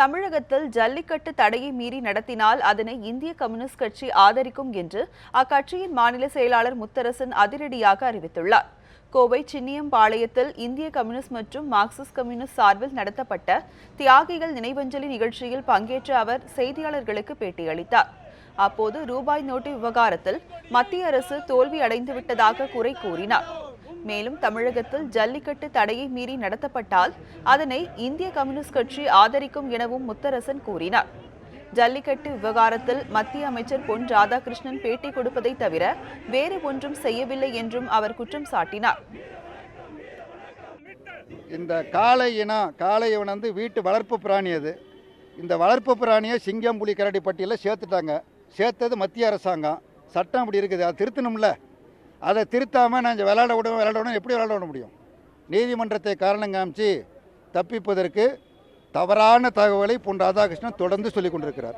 தமிழகத்தில் ஜல்லிக்கட்டு தடையை மீறி நடத்தினால் அதனை இந்திய கம்யூனிஸ்ட் கட்சி ஆதரிக்கும் என்று அக்கட்சியின் மாநில செயலாளர் முத்தரசன் அதிரடியாக அறிவித்துள்ளார். கோவை சின்னியம்பாளையத்தில் இந்திய கம்யூனிஸ்ட் மற்றும் மார்க்சிஸ்ட் கம்யூனிஸ்ட் சார்பில் நடத்தப்பட்ட தியாகிகள் நினைவஞ்சலி நிகழ்ச்சியில் பங்கேற்ற அவர் செய்தியாளர்களுக்கு பேட்டியளித்தார். அப்போது ரூபாய் நோட்டு விவகாரத்தில் மத்திய அரசு தோல்வி அடைந்துவிட்டதாக குறை கூறினார். மேலும் தமிழகத்தில் ஜல்லிக்கட்டு தடையை மீறி நடத்தப்பட்டால் அதனை இந்திய கம்யூனிஸ்ட் கட்சி ஆதரிக்கும் எனவும் முத்தரசன் கூறினார். ஜல்லிக்கட்டு விவகாரத்தில் மத்திய அமைச்சர் பொன் ராதாகிருஷ்ணன் பேட்டி கொடுப்பதை தவிர வேறு ஒன்றும் செய்யவில்லை என்றும் அவர் குற்றம் சாட்டினார். இந்த காளை இனம் காளை வந்து வீட்டு வளர்ப்பு பிராணி அது. இந்த வளர்ப்பு பிராணியை சிங்கம் புலி கரடி பட்டியலில் சேர்த்துட்டாங்க. சேர்த்தது மத்திய அரசாங்கம். சட்டம் அப்படி இருக்குது. அது திருத்தணும்ல? அதை திருத்தாமல் நான் இங்க விளையாட விட விளையாட எப்படி விளையாட விட முடியும்? நீதிமன்றத்தை காரணம் காமிச்சு தப்பிப்பதற்கு தவறான தகவலை பொன் ராதாகிருஷ்ணன் தொடர்ந்து சொல்லிக் கொண்டிருக்கிறார்.